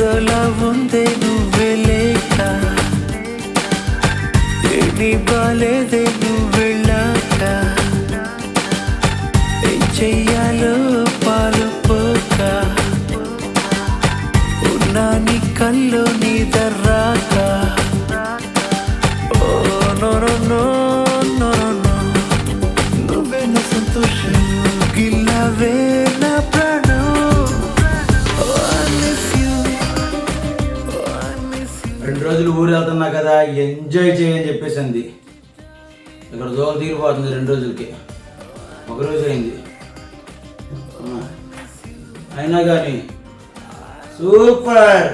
ఏదోలా ఉందే నువ్వే లేక. ఏమీ బాలేదే నువ్వు వెళ్ళాక ఏం చెయ్యాలో పాలు పోక. ఉన్నా నీ కళ్ళు నీ రెండు రోజులు ఊరు వెళ్తున్నా కదా ఎంజాయ్ చేయని చెప్పేసింది ఇక్కడ దోలు తీరిపోతుంది రెండు రోజులకి. ఒకరోజు అయింది. అయినా కానీ సూపర్!